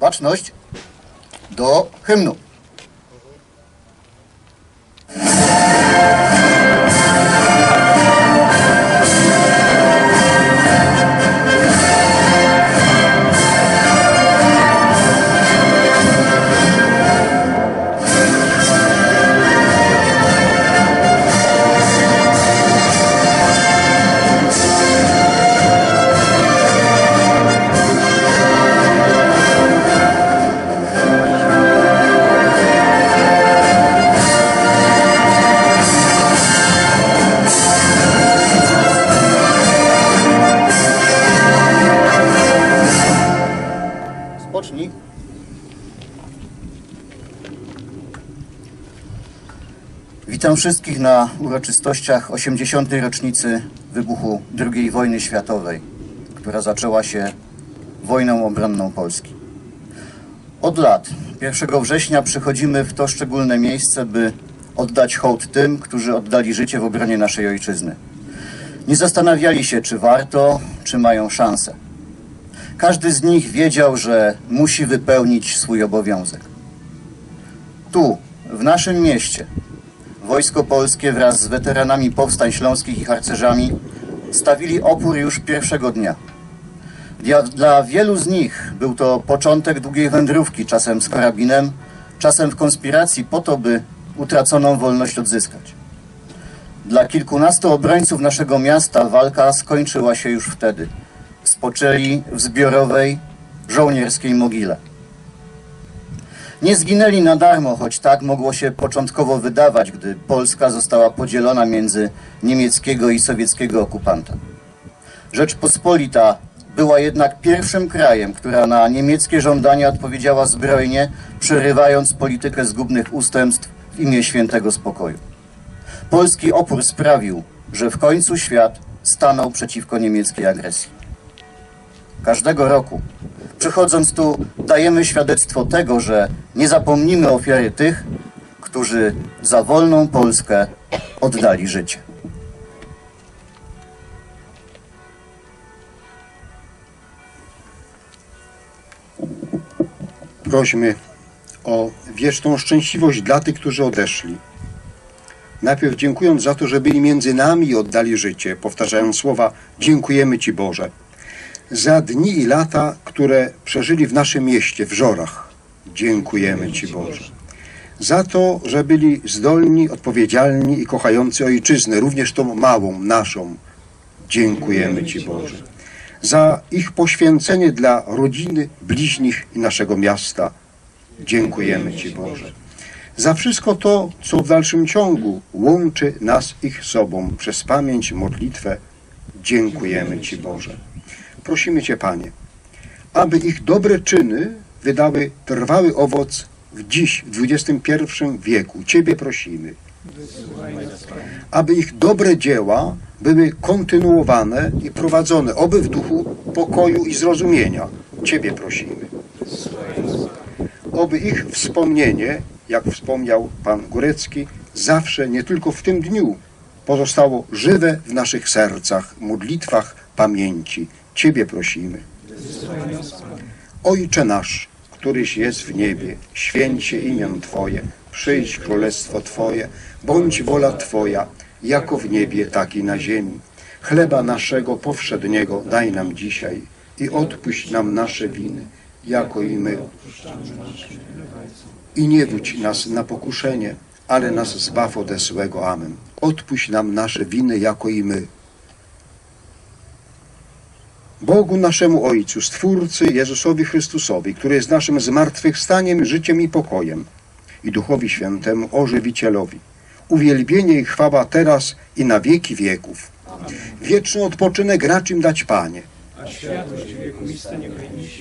Baczność do hymnu. Witam wszystkich na uroczystościach 80. rocznicy wybuchu II wojny światowej, która zaczęła się wojną obronną Polski. Od lat, 1 września, przychodzimy w to szczególne miejsce, by oddać hołd tym, którzy oddali życie w obronie naszej ojczyzny. Nie zastanawiali się, czy warto, czy mają szansę. Każdy z nich wiedział, że musi wypełnić swój obowiązek. Tu, w naszym mieście, Wojsko Polskie wraz z weteranami powstań śląskich i harcerzami stawili opór już pierwszego dnia. Dla, wielu z nich był to początek długiej wędrówki, czasem z karabinem, czasem w konspiracji po to, by utraconą wolność odzyskać. Dla kilkunastu obrońców naszego miasta walka skończyła się już wtedy. Spoczęli w zbiorowej żołnierskiej mogile. Nie zginęli na darmo, choć tak mogło się początkowo wydawać, gdy Polska została podzielona między niemieckiego i sowieckiego okupanta. Rzeczpospolita była jednak pierwszym krajem, która na niemieckie żądania odpowiedziała zbrojnie, przerywając politykę zgubnych ustępstw w imię świętego spokoju. Polski opór sprawił, że w końcu świat stanął przeciwko niemieckiej agresji. Każdego roku, przychodząc tu, dajemy świadectwo tego, że nie zapomnimy ofiary tych, którzy za wolną Polskę oddali życie. prośmy o wieczną szczęśliwość dla tych, którzy odeszli. Najpierw dziękując za to, że byli między nami i oddali życie, powtarzając słowa dziękujemy Ci Boże. Za dni i lata, które przeżyli w naszym mieście, w Żorach, dziękujemy Ci Boże. Za to, że byli zdolni, odpowiedzialni i kochający ojczyznę, również tą małą, naszą, dziękujemy Ci Boże za ich poświęcenie dla rodziny, bliźnich i naszego miasta. Dziękujemy Ci, Boże. Za wszystko to, co w dalszym ciągu łączy nas ich sobą przez pamięć, modlitwę. Dziękujemy Ci, Boże. Prosimy Cię, Panie, aby ich dobre czyny wydały trwały owoc w dziś, w XXI wieku. Ciebie prosimy aby ich dobre dzieła były kontynuowane i prowadzone, oby w duchu pokoju i zrozumienia. Ciebie prosimy. Oby ich wspomnienie, jak wspomniał Pan Górecki, zawsze, nie tylko w tym dniu, pozostało żywe w naszych sercach, modlitwach, pamięci. Ciebie prosimy. Ojcze nasz, któryś jest w niebie, święć się imię Twoje, przyjdź królestwo Twoje, bądź wola Twoja, jako w niebie, tak i na ziemi. Chleba naszego powszedniego daj nam dzisiaj i odpuść nam nasze winy, jako i my. I nie wódź nas na pokuszenie, ale nas zbaw ode złego. Amen. Odpuść nam nasze winy, jako i my. Bogu naszemu Ojcu, Stwórcy Jezusowi Chrystusowi, który jest naszym zmartwychwstaniem, życiem i pokojem, i Duchowi Świętemu, Ożywicielowi, uwielbienie i chwała teraz i na wieki wieków. Wieczny odpoczynek racz im dać Panie.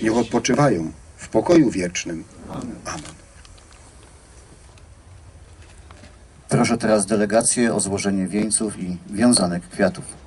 Niech odpoczywają w pokoju wiecznym. Amen. Proszę teraz delegację o złożenie wieńców i wiązanek kwiatów.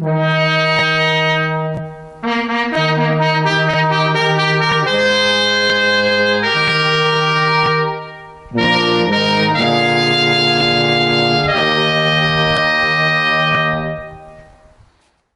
Mm-hmm.